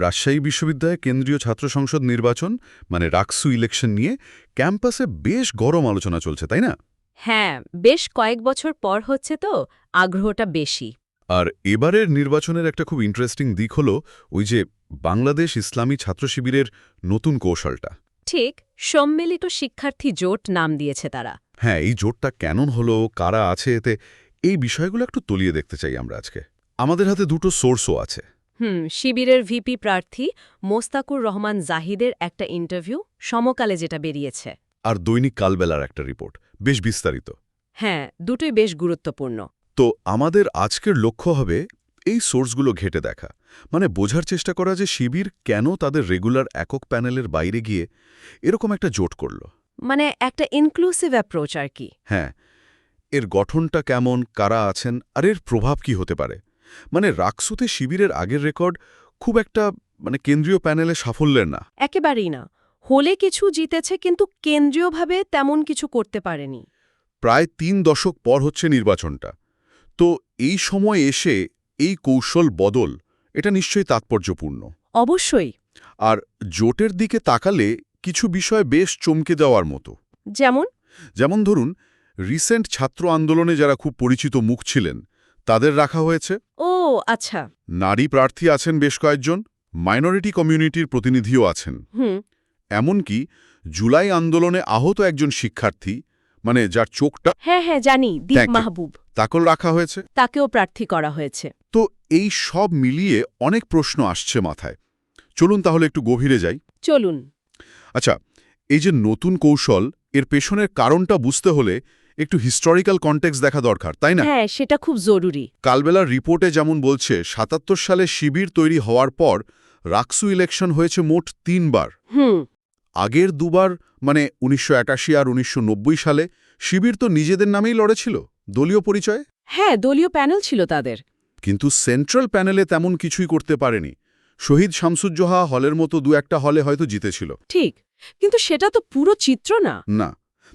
রাজশাহী বিশ্ববিদ্যালয়ে কেন্দ্রীয় ছাত্র সংসদ নির্বাচন মানে রাকসু ইলেকশন নিয়ে ক্যাম্পাসে বেশ গরম আলোচনা চলছে তাই না? হ্যাঁ বেশ কয়েক বছর পর হচ্ছে তো আগ্রহটা বেশি। আর এবারের নির্বাচনের একটা খুব ইন্টারেস্টিং দিক হলো ওই যে বাংলাদেশ ইসলামী ছাত্র শিবিরের নতুন কৌশলটা। ঠিক সম্মিলিত শিক্ষার্থী জোট নাম দিয়েছে তারা। হ্যাঁ এই জোটটা কেন হলো কারা আছে এতে এই বিষয়গুলো একটু তলিয়ে দেখতে চাই আমরা আজকে। আমাদের হাতে দুটো সোর্সও আছে। হুম শিবিরের ভিপি প্রার্থী মোস্তাকুর রহমান জাহিদের একটা ইন্টারভিউ সমকালে যেটা বেরিয়েছে। আর দৈনিক কালবেলার একটা রিপোর্ট বেশ বিস্তারিত। হ্যাঁ দুটোই বেশ গুরুত্বপূর্ণ। তো আমাদের আজকের লক্ষ্য হবে এই সোর্সগুলো ঘেটে দেখা মানে বোঝার চেষ্টা করা যে শিবির কেন তাদের রেগুলার একক প্যানেলের বাইরে গিয়ে এরকম একটা জোট করল। মানে একটা ইনক্লুসিভ অ্যাপ্রোচ আর কি। হ্যাঁ এর গঠনটা কেমন কারা আছেন আর এর প্রভাব কি হতে পারে? মানে রাকসুতে শিবিরের আগের রেকর্ড খুব একটা মানে কেন্দ্রীয় প্যানেলে সাফল্যের না। একেবারেই না। হলে কিছু জিতেছে কিন্তু কেন্দ্রীয়ভাবে তেমন কিছু করতে পারেনি। প্রায় তিন দশক পর হচ্ছে নির্বাচনটা। তো এই সময় এসে এই কৌশল বদল এটা নিশ্চয়ই তাৎপর্যপূর্ণ। অবশ্যই। আর জোটের দিকে তাকালে কিছু বিষয় বেশ চমকে দেওয়ার মতো। যেমন? যেমন ধরুন রিসেন্ট ছাত্র আন্দোলনে যারা খুব পরিচিত মুখ ছিলেন তাদের রাখা হয়েছে। ও আচ্ছা। নারী প্রার্থী আছেন বেশ কয়েকজন মাইনরিটি কমিউনিটির প্রতিনিধিও আছেন। এমনকি জুলাই আন্দোলনে আহত একজন শিক্ষার্থী মানে যার চোখটা হ্যাঁ হ্যাঁ জানি দীপ মাহবুব। তাকল রাখা হয়েছে। তাকেও প্রার্থী করা হয়েছে। তো এই সব মিলিয়ে অনেক প্রশ্ন আসছে মাথায়। চলুন তাহলে একটু গভীরে যাই। চলুন। আচ্ছা এই যে নতুন কৌশল এর পেছনের কারণটা বুঝতে হলে একটু হিস্টোরিক্যাল কনটেক্স দেখা দরকার তাই না? হ্যাঁ সেটা খুব জরুরি। কালবেলার রিপোর্টে যেমন বলছে সাতাত্তর সালে শিবির তৈরি হওয়ার পর রাকসু ইলেকশন হয়েছে মোট তিনবার। হুম। আগের দুবার মানে উনিশশো একাশি আর উনিশশো নব্বই সালে শিবির তো নিজেদের নামেই লড়েছিল দলীয় পরিচয়ে? হ্যাঁ দলীয় প্যানেল ছিল তাদের। কিন্তু সেন্ট্রাল প্যানেলে তেমন কিছুই করতে পারেনি। শহীদ শামসুজ্জোহা হলের মতো দু একটা হলে হয়তো জিতেছিল। ঠিক কিন্তু সেটা তো পুরো চিত্র না। না।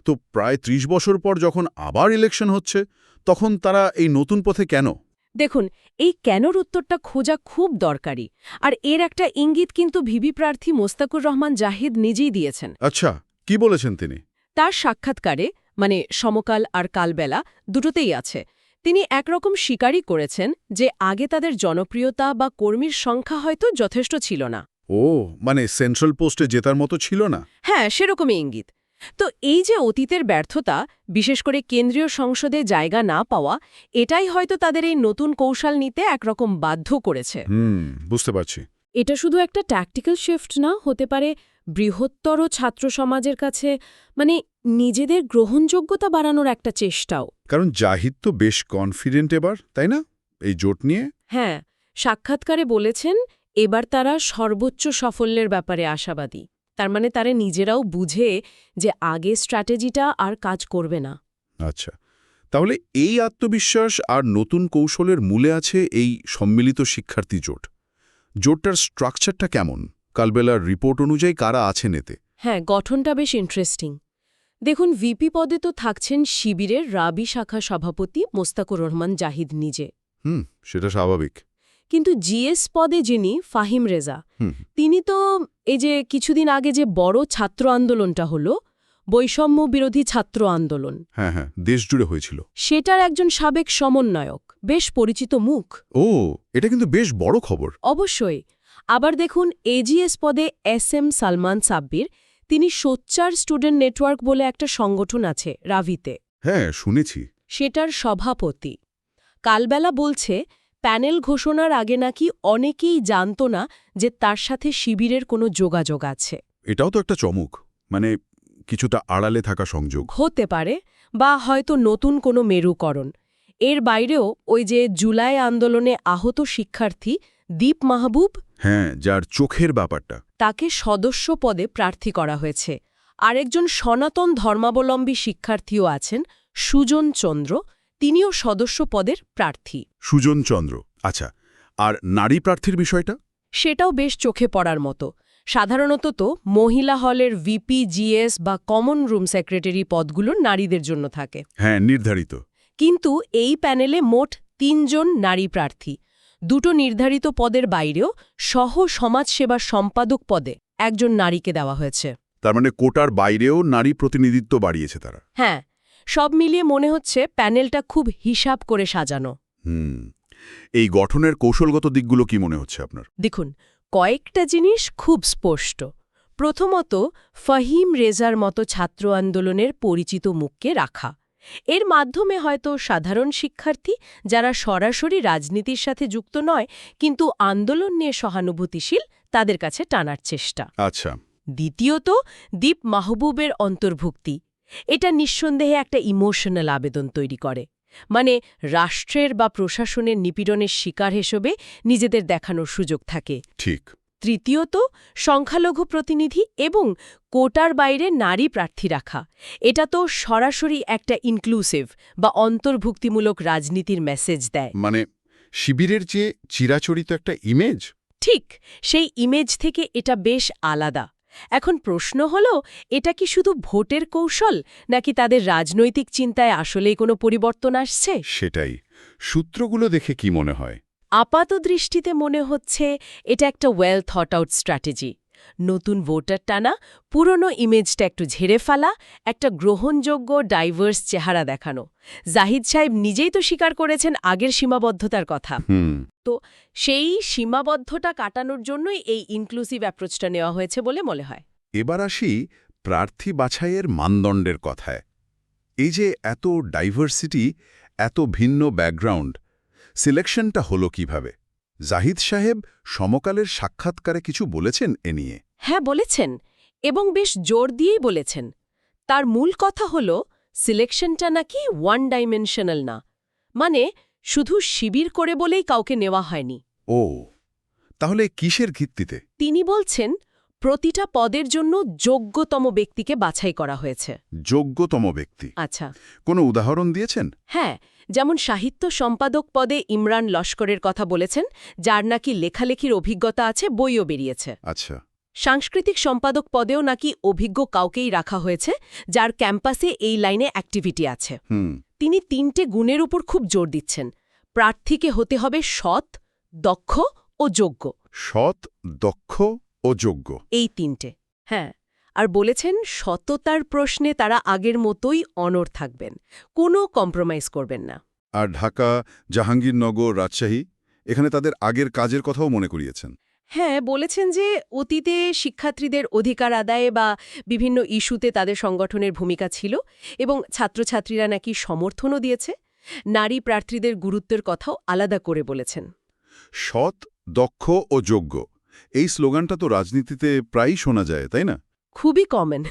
তো প্রায় ত্রিশ বছর পর যখন আবার ইলেকশন হচ্ছে তখন তারা এই নতুন পথে কেন? দেখুন এই কেনর উত্তরটা খোঁজা খুব দরকারি। আর এর একটা ইঙ্গিত কিন্তু ভিবি প্রার্থী মোস্তাকুর রহমান জাহিদ নিজেই দিয়েছেন। আচ্ছা কি বলেছেন তিনি? তার সাক্ষাৎকারে মানে সমকাল আর কালবেলা দুটোতেই আছে তিনি একরকম স্বীকারই করেছেন যে আগে তাদের জনপ্রিয়তা বা কর্মীর সংখ্যা হয়তো যথেষ্ট ছিল না। ও মানে সেন্ট্রাল পোস্টে জেতার মতো ছিল না? হ্যাঁ সেরকমই ইঙ্গিত। তো এই যে অতীতের ব্যর্থতা বিশেষ করে কেন্দ্রীয় সংসদে জায়গা না পাওয়া এটাই হয়তো তাদের এই নতুন কৌশল নিতে একরকম বাধ্য করেছে। বুঝতে পারছি। এটা শুধু একটা ট্যাকটিক্যাল শিফট না হতে পারে বৃহত্তর ছাত্র সমাজের কাছে মানে নিজেদের গ্রহণযোগ্যতা বাড়ানোর একটা চেষ্টাও। কারণ জাহিদ তো বেশ কনফিডেন্ট এবার তাই না? এই জোট নিয়ে? হ্যাঁ সাক্ষাৎকারে বলেছেন এবার তারা সর্বোচ্চ সাফল্যের ব্যাপারে আশাবাদী। তার মানে তারা নিজেরাও বুঝে যে আগে স্ট্র্যাটেজিটা আর কাজ করবে না। আচ্ছা তাহলে এই আত্মবিশ্বাস আর নতুন কৌশলের মূলে আছে এই সম্মিলিত শিক্ষার্থী জোট। জোটটার স্ট্রাকচারটা কেমন? কালবেলার রিপোর্ট অনুযায়ী কারা আছেন এতে? হ্যাঁ গঠনটা বেশ ইন্টারেস্টিং দেখুন ভিপি পদে তো থাকছেন শিবিরের রাবি শাখা সভাপতি মোস্তাকুর রহমান জাহিদ নিজে। হুম সেটা স্বাভাবিক। কিন্তু জিএস পদে যিনি ফাহিম রেজা তিনি তো এই যে কিছুদিন আগে যে বড় ছাত্র আন্দোলনটা হলো বৈষম্য বিরোধী ছাত্র আন্দোলন। হ্যাঁ হ্যাঁ দেশ জুড়ে হয়েছিল। সেটার একজন সাবেক সমন্বয়ক বেশ পরিচিত মুখ। ও এটা কিন্তু বেশ বড় খবর। অবশ্যই। আবার দেখুন এজিএস পদে এস এম সালমান সাব্বির তিনি সোচ্চার স্টুডেন্ট নেটওয়ার্ক বলে একটা সংগঠন আছে রাভিতে। হ্যাঁ শুনেছি। সেটার সভাপতি। কালবেলা বলছে প্যানেল ঘোষণার আগে নাকি অনেকেই জানত না যে তার সাথে শিবিরের কোনো যোগাযোগ আছে। এটাও তো একটা চমক মানে কিছুটা আড়ালে থাকা সংযোগ। হতে পারে বা হয়তো নতুন কোনো মেরুকরণ। এর বাইরেও ওই যে জুলাই আন্দোলনে আহত শিক্ষার্থী দীপ মাহবুব হ্যাঁ যার চোখের ব্যাপারটা। তাকে সদস্য পদে প্রার্থী করা হয়েছে। আরেকজন সনাতন ধর্মাবলম্বী শিক্ষার্থীও আছেন সুজন চন্দ্র তিনিও সদস্য পদের প্রার্থী। সুজন চন্দ্র আচ্ছা আর নারী প্রার্থীর বিষয়টা? সেটাও বেশ চোখে পড়ার মতো। সাধারণত তো মহিলা হলের ভিপি জিএস বা কমন রুম সেক্রেটারি পদগুলো নারীদের জন্য থাকে। হ্যাঁ নির্ধারিত। কিন্তু এই প্যানেলে মোট তিনজন নারী প্রার্থী। দুটো নির্ধারিত পদের বাইরেও সহ সমাজসেবার সম্পাদক পদে একজন নারীকে দেওয়া হয়েছে। তার মানে কোটার বাইরেও নারী প্রতিনিধিত্ব বাড়িয়েছে তারা। হ্যাঁ সব মিলিয়ে মনে হচ্ছে প্যানেলটা খুব হিসাব করে সাজানো। হুম। এই গঠনের কৌশলগত দিকগুলো কি মনে হচ্ছে আপনার? দেখুন কয়েকটা জিনিস খুব স্পষ্ট। প্রথমত ফহিম রেজার মতো ছাত্র আন্দোলনের পরিচিত মুখকে রাখা। এর মাধ্যমে হয়তো সাধারণ শিক্ষার্থী যারা সরাসরি রাজনীতির সাথে যুক্ত নয় কিন্তু আন্দোলন নিয়ে সহানুভূতিশীল তাদের কাছে টানার চেষ্টা। আচ্ছা। দ্বিতীয়ত দীপ মাহবুবের অন্তর্ভুক্তি। এটা নিঃসন্দেহে একটা ইমোশনাল আবেদন তৈরি করে। মানে রাষ্ট্রের বা প্রশাসনের নিপীড়নের শিকার হিসেবে নিজেদের দেখানোর সুযোগ থাকে। ঠিক। তৃতীয়ত সংখ্যালঘু প্রতিনিধি এবং কোটার বাইরে নারী প্রার্থী রাখা। এটা তো সরাসরি একটা ইনক্লুসিভ বা অন্তর্ভুক্তিমূলক রাজনীতির মেসেজ দেয়। মানে শিবিরের যে চিরাচরিত একটা ইমেজ ঠিক সেই ইমেজ থেকে এটা বেশ আলাদা। এখন প্রশ্ন হল এটা কি শুধু ভোটের কৌশল নাকি তাদের রাজনৈতিক চিন্তায় আসলেই কোনো পরিবর্তন আসছে? সেটাই। সূত্রগুলো দেখে কি মনে হয়? আপাত দৃষ্টিতে মনে হচ্ছে এটা একটা ওয়েল থট আউট স্ট্র্যাটেজি নতুন ভোটার টানা পুরনো ইমেজটা একটু ঝেড়ে ফেলা একটা গ্রহণযোগ্য ডাইভার্স চেহারা দেখানো। জাহিদ সাহেব নিজেই তো স্বীকার করেছেন আগের সীমাবদ্ধতার কথা। তো সেই সীমাবদ্ধতা কাটানোর জন্যই এই ইনক্লুসিভ অ্যাপ্রোচটা নেওয়া হয়েছে বলে মনে হয়। এবার আসি প্রার্থী বাছাইয়ের মানদণ্ডের কথায়। এই যে এত ডাইভার্সিটি এত ভিন্ন ব্যাকগ্রাউন্ড সিলেকশনটা হলো কীভাবে? জাহিদ সাহেব সমকালের সাক্ষাৎকারে কিছু বলেছেন এ নিয়ে। হ্যাঁ বলেছেন এবং বেশ জোর দিয়েই বলেছেন। তার মূল কথা হল সিলেকশনটা নাকি ওয়ান ডাইমেনশনাল না। মানে শুধু শিবির করে বলেই কাউকে নেওয়া হয়নি। ও তাহলে কিসের ভিত্তিতে? তিনি বলছেন প্রতিটা পদের জন্য যোগ্যতম ব্যক্তিকে বাছাই করা হয়েছে। যোগ্যতম ব্যক্তি। আচ্ছা। কোনো উদাহরণ দিয়েছেন? হ্যাঁ যেমন সাহিত্য সম্পাদক পদে ইমরান লস্করের কথা বলেছেন যার নাকি লেখালেখির অভিজ্ঞতা আছে বইও বেরিয়েছে। আচ্ছা। সাংস্কৃতিক সম্পাদক পদেও নাকি অভিজ্ঞ কাউকেই রাখা হয়েছে যার ক্যাম্পাসে এই লাইনে অ্যাক্টিভিটি আছে। হুম। তিনি তিনটে গুণের উপর খুব জোর দিচ্ছেন। প্রার্থীকে হতে হবে সৎ দক্ষ ও যোগ্য। সৎ দক্ষ ও যোগ্য। এই তিনটে। হ্যাঁ আর বলেছেন সততার প্রশ্নে তারা আগের মতোই অনড় থাকবেন। কোনো কম্প্রোমাইজ করবেন না। আর ঢাকা জাহাঙ্গীরনগর রাজশাহী এখানে তাদের আগের কাজের কথাও মনে করিয়েছেন। হ্যাঁ বলেছেন যে অতীতে শিক্ষার্থীদের অধিকার আদায়ে বা বিভিন্ন ইস্যুতে তাদের সংগঠনের ভূমিকা ছিল এবং ছাত্রছাত্রীরা নাকি সমর্থনও দিয়েছে। নারী প্রার্থীদের গুরুত্বের কথাও আলাদা করে বলেছেন। সৎ দক্ষ ও যোগ্য। এই স্লোগানটা তো রাজনীতিতে প্রায়ই শোনা যায় তাই না? খুবই কমন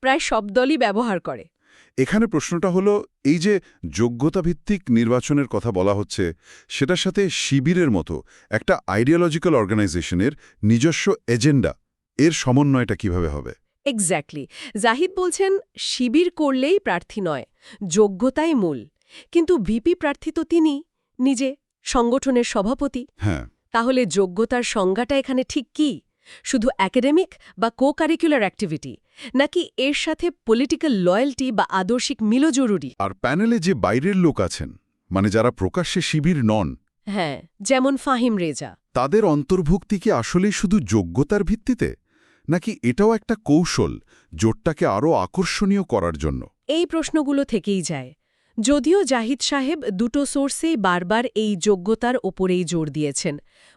প্রায় সব দলই ব্যবহার করে। এখানে প্রশ্নটা হলো এই যে যোগ্যতাভিত্তিক নির্বাচনের কথা বলা হচ্ছে সেটার সাথে শিবিরের মতো একটা আইডিওলজিক্যাল অর্গানাইজেশনের নিজস্ব এজেন্ডা এর সমন্বয়টা কীভাবে হবে? এক্স্যাক্টলি জাহিদ বলছেন শিবির করলেই প্রার্থী নয় যোগ্যতাই মূল। কিন্তু ভিপি প্রার্থী তো তিনি নিজে সংগঠনের সভাপতি। হ্যাঁ। তাহলে যোগ্যতার সংজ্ঞাটা এখানে ঠিক কি? শুধু একাডেমিক বা কো কারিকুলার অ্যাক্টিভিটি নাকি এর সাথে পলিটিক্যাল লয়্যালটি বা আদর্শিক মিলও জরুরি? আর প্যানেলে যে বাইরের লোক আছেন মানে যারা প্রকাশ্যে শিবির নন হ্যাঁ যেমন ফাহিম রেজা। তাদের অন্তর্ভুক্তি কি আসলেই শুধু যোগ্যতার ভিত্তিতে? নাকি এটাও একটা কৌশল জোটটাকে আরও আকর্ষণীয় করার জন্য? এই প্রশ্নগুলো থেকেই যায়। যদিও জাহিদ সাহেব দুটো সোর্সেই বারবার এই যোগ্যতার ওপরেই জোর দিয়েছেন।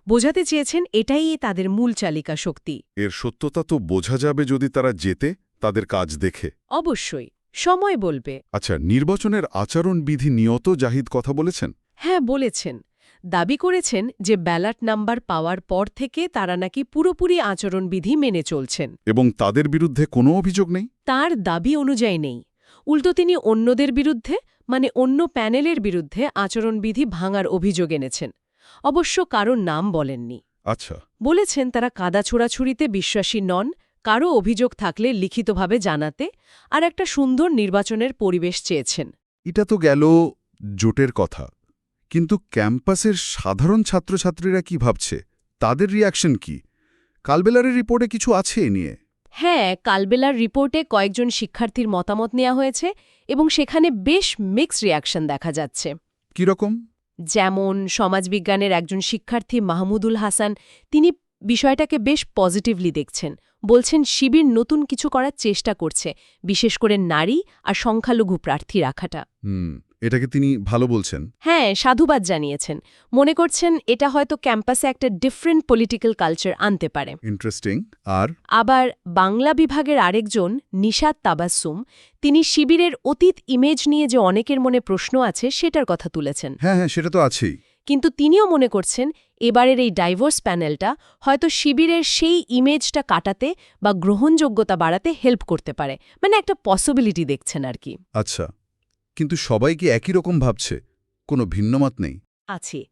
বোঝাতে চেয়েছেন এটাই তাদের মূল চালিকা শক্তি। এর সত্যতা তো বোঝা যাবে যদি তারা যেতে তাদের কাজ দেখে। অবশ্যই সময় বলবে। আচ্ছা নির্বাচনের আচরণবিধি নিয়ত জাহিদ কথা বলেছেন? হ্যাঁ বলেছেন। দাবি করেছেন যে ব্যালট নাম্বার পাওয়ার পর থেকে তারা নাকি পুরোপুরি আচরণবিধি মেনে চলছেন। এবং তাদের বিরুদ্ধে কোনো অভিযোগ নেই? তার দাবি অনুযায়ী নেই। উল্টো তিনি অন্যদের বিরুদ্ধে মানে অন্য প্যানেলের বিরুদ্ধে আচরণবিধি ভাঙার অভিযোগ এনেছেন। অবশ্য কারোর নাম বলেননি। আচ্ছা। বলেছেন তারা কাদা ছোড়াছুড়িতে বিশ্বাসী নন কারও অভিযোগ থাকলে লিখিতভাবে জানাতে আর একটা সুন্দর নির্বাচনের পরিবেশ চেয়েছেন। এটা তো গেল জোটের কথা। কিন্তু ক্যাম্পাসের সাধারণ ছাত্রছাত্রীরা কি ভাবছে? তাদের রিয়াকশন কি? কালবেলারের রিপোর্টে কিছু আছে এ নিয়ে? হ্যাঁ কালবেলার রিপোর্টে কয়েকজন শিক্ষার্থীর মতামত নেওয়া হয়েছে এবং সেখানে বেশ মিক্স রিয়াকশন দেখা যাচ্ছে। কীরকম? যেমন সমাজবিজ্ঞানের একজন শিক্ষার্থী মাহমুদুল হাসান, তিনি বিষয়টাকে বেশ পজিটিভলি দেখছেন। বলছেন, শিবির নতুন কিছু করার চেষ্টা করছে, বিশেষ করে নারী আর সংখ্যালঘু প্রার্থী রাখাটা। এটাকে তিনি ভালো বলছেন। হ্যাঁ সাধুবাদ জানিয়েছেন। মনে করছেন এটা হয়তো ক্যাম্পাসে একটা ডিফারেন্ট পলিটিক্যাল কালচার আনতে পারে। ইন্টারেস্টিং আর? আবার বাংলা বিভাগের আরেকজন নিশাত তাবাসুম তিনি শিবিরের অতীত ইমেজ নিয়ে যে অনেকের মনে প্রশ্ন আছে সেটার কথা তুলেছেন। হ্যাঁ হ্যাঁ সেটা তো আছেই। কিন্তু তিনিও মনে করছেন এবারের এই ডাইভোর্স প্যানেলটা হয়তো শিবিরের সেই ইমেজটা কাটাতে বা গ্রহণযোগ্যতা বাড়াতে হেল্প করতে পারে। মানে একটা পসিবিলিটি দেখছেন আর কি। আচ্ছা। কিন্তু সবাই কি একই রকম ভাবছে? কোনো ভিন্নমত নেই। আছে।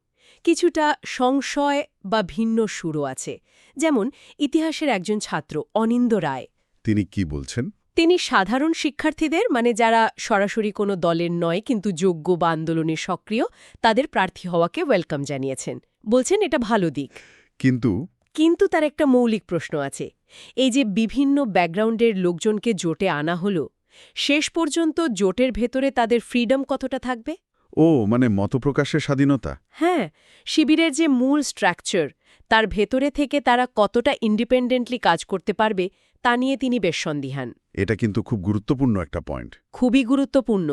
কিছুটা সংশয় বা ভিন্ন সুরও আছে। যেমন ইতিহাসের একজন ছাত্র অনিন্দ রায়। তিনি কি বলছেন? তিনি সাধারণ শিক্ষার্থীদের মানে যারা সরাসরি কোনো দলের নয় কিন্তু যোগ্য বা আন্দোলনে সক্রিয় তাদের প্রার্থী হওয়াকে ওয়েলকাম জানিয়েছেন। বলছেন এটা ভালো দিক। কিন্তু? কিন্তু তার একটা মৌলিক প্রশ্ন আছে। এই যে বিভিন্ন ব্যাকগ্রাউন্ডের লোকজনকে জোটে আনা হলো শেষ পর্যন্ত জোটের ভেতরে তাদের ফ্রিডম কতটা থাকবে? ও মানে মতপ্রকাশের স্বাধীনতা? হ্যাঁ শিবিরের যে মূল স্ট্রাকচার তার ভেতরে থেকে তারা কতটা ইন্ডিপেন্ডেন্টলি কাজ করতে পারবে তা নিয়ে তিনি বেশ সন্দিহান। এটা কিন্তু খুব গুরুত্বপূর্ণ একটা পয়েন্ট খুবই গুরুত্বপূর্ণ।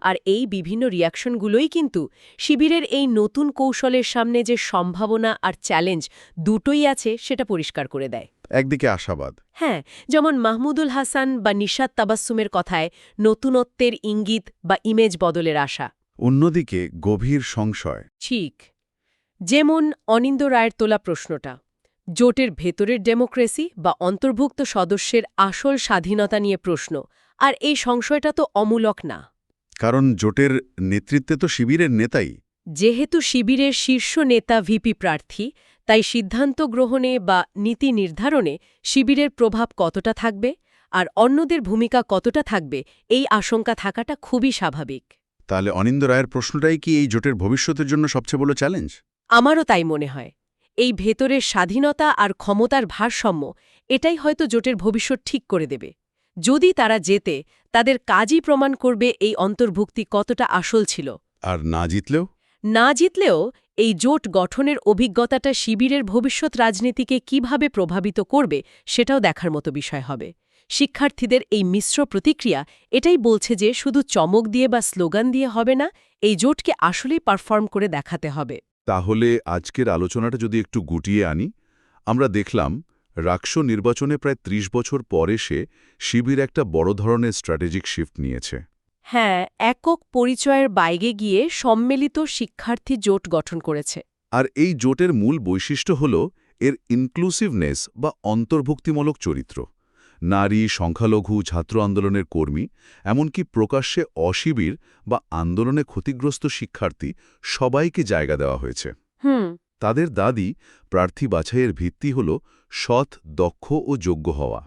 আর এই বিভিন্ন রিয়াকশনগুলোই কিন্তু শিবিরের এই নতুন কৌশলের সামনে যে সম্ভাবনা আর চ্যালেঞ্জ দুটোই আছে সেটা পরিষ্কার করে দেয়। একদিকে আশাবাদ। হ্যাঁ যেমন মাহমুদুল হাসান বা নিশাত তাবাসুমের কথায় নতুনত্বের ইঙ্গিত বা ইমেজ বদলের আশা। অন্যদিকে গভীর সংশয়। ঠিক। যেমন অনিন্দ রায়ের তোলা প্রশ্নটা জোটের ভেতরের ডেমোক্রেসি বা অন্তর্ভুক্ত সদস্যের আসল স্বাধীনতা নিয়ে প্রশ্ন আর এই সংশয়টা তো অমূলক না। কারণ জোটের নেতৃত্বে তো শিবিরের নেতাই। যেহেতু শিবিরের শীর্ষ নেতা ভিপি প্রার্থী তাই সিদ্ধান্ত গ্রহণে বা নীতি নির্ধারণে শিবিরের প্রভাব কতটা থাকবে আর অন্যদের ভূমিকা কতটা থাকবে এই আশঙ্কা থাকাটা খুবই স্বাভাবিক। তাহলে অনিন্দ রায়ের প্রশ্নটাই কি এই জোটের ভবিষ্যতের জন্য সবচেয়ে বড় চ্যালেঞ্জ আমারও তাই মনে হয়। এই ভেতরের স্বাধীনতা আর ক্ষমতার ভারসাম্য এটাই হয়তো জোটের ভবিষ্যৎ ঠিক করে দেবে। যদি তারা যেতে তাদের কাজই প্রমাণ করবে এই অন্তর্ভুক্তি কতটা আসল ছিল। আর না জিতলেও? না জিতলেও এই জোট গঠনের অভিজ্ঞতাটা শিবিরের ভবিষ্যৎ রাজনীতিকে কীভাবে প্রভাবিত করবে সেটাও দেখার মতো বিষয় হবে। শিক্ষার্থীদের এই মিশ্র প্রতিক্রিয়া এটাই বলছে যে শুধু চমক দিয়ে বা স্লোগান দিয়ে হবে না, এই জোটকে আসলেই পারফর্ম করে দেখাতে হবে। তাহলে আজকের আলোচনাটা যদি একটু গুটিয়ে আনি, আমরা দেখলাম রাক্ষ নির্বাচনে প্রায় ৩০ বছর পর এসে শিবির একটা বড় ধরনের স্ট্র্যাটেজিক শিফট নিয়েছে। হ্যাঁ একক পরিচয়ের বাইরে গিয়ে সম্মিলিত শিক্ষার্থী জোট গঠন করেছে। আর এই জোটের মূল বৈশিষ্ট্য হল এর ইনক্লুসিভনেস বা অন্তর্ভুক্তিমূলক চরিত্র। নারী সংখ্যালঘু ছাত্র আন্দোলনের কর্মী এমনকি প্রকাশ্যে অশিবির বা আন্দোলনে ক্ষতিগ্রস্ত শিক্ষার্থী সবাইকে জায়গা দেওয়া হয়েছে। হুম। তাদের দাদি প্রার্থী বাছাইয়ের ভিত্তি হল সৎ দক্ষ ও যোগ্য হওয়া।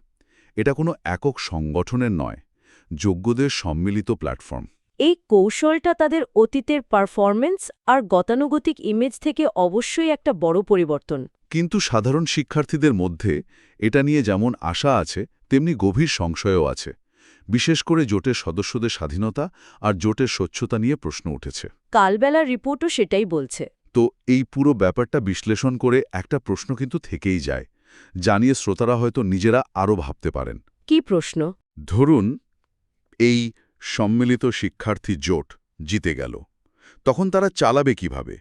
এটা কোনো একক সংগঠনের নয়। যোগ্যদের সম্মিলিত প্ল্যাটফর্ম। এই কৌশলটা তাদের অতীতের পারফরমেন্স আর গতানুগতিক ইমেজ থেকে অবশ্যই একটা বড় পরিবর্তন। কিন্তু সাধারণ শিক্ষার্থীদের মধ্যে এটা নিয়ে যেমন আশা আছে তেমনি গভীর সংশয়ও আছে। বিশেষ করে জোটের সদস্যদের স্বাধীনতা আর জোটের স্বচ্ছতা নিয়ে প্রশ্ন উঠেছে। কালবেলার রিপোর্টও সেটাই বলছে। তো এই পুরো ব্যাপারটা বিশ্লেষণ করে একটা প্রশ্ন কিন্তু থেকেই যায় জানিয়ে শ্রোতারা হয়তো নিজেরা আরও ভাবতে পারেন। কি প্রশ্ন? ধরুন এই সম্মিলিত শিক্ষার্থী জোট জিতে গেল। তখন তারা চালাবে কীভাবে?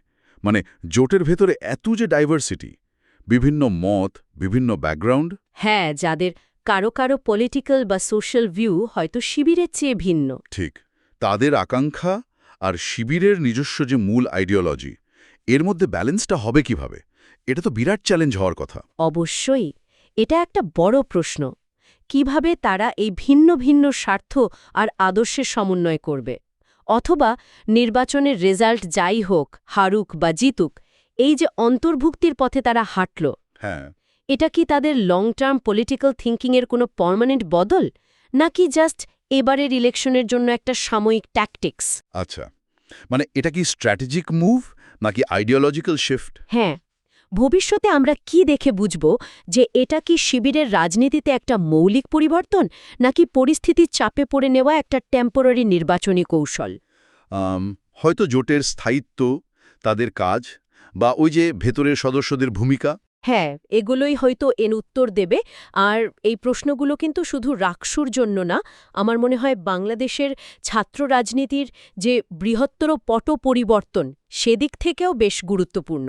মানে জোটের ভেতরে এত যে ডাইভার্সিটি বিভিন্ন মত বিভিন্ন ব্যাকগ্রাউন্ড হ্যাঁ যাদের কারও কারও পলিটিক্যাল বা সোশ্যাল ভিউ হয়তো শিবিরের চেয়ে ভিন্ন। ঠিক। তাদের আকাঙ্ক্ষা আর শিবিরের নিজস্ব যে মূল আইডিওলজি এর মধ্যে ব্যালেন্সটা হবে কীভাবে? এটা তো বিরাট চ্যালেঞ্জ হওয়ার কথা। অবশ্যই। এটা একটা বড় প্রশ্ন। কীভাবে তারা এই ভিন্ন ভিন্ন স্বার্থ আর আদর্শের সমন্বয় করবে। অথবা নির্বাচনের রেজাল্ট যাই হোক হারুক বা জিতুক এই যে অন্তর্ভুক্তির পথে তারা হাঁটল হ্যাঁ। এটা কি তাদের লং টার্ম পলিটিক্যাল থিঙ্কিংয়ের কোনো পার্মানেন্ট বদল? নাকি জাস্ট এবারের ইলেকশনের জন্য একটা সাময়িক ট্যাকটিক্স আচ্ছা মানে এটা কি স্ট্র্যাটেজিক মুভ নাকি আইডিওলজিক্যাল শিফট হ্যাঁ ভবিষ্যতে আমরা কি দেখে বুঝব যে এটা কি শিবিরের রাজনীতিতে একটা মৌলিক পরিবর্তন নাকি পরিস্থিতির চাপে পড়ে নেওয়া একটা টেম্পোরারি নির্বাচনী কৌশল? হয়তো জোটের স্থায়িত্ব তাদের কাজ বা ওই যে ভেতরের সদস্যদের ভূমিকা। হ্যাঁ এগুলোই হয়তো এর উত্তর দেবে। আর এই প্রশ্নগুলো কিন্তু শুধু রাকসুর জন্য না আমার মনে হয় বাংলাদেশের ছাত্র রাজনীতির যে বৃহত্তর পট পরিবর্তন সেদিক থেকেও বেশ গুরুত্বপূর্ণ।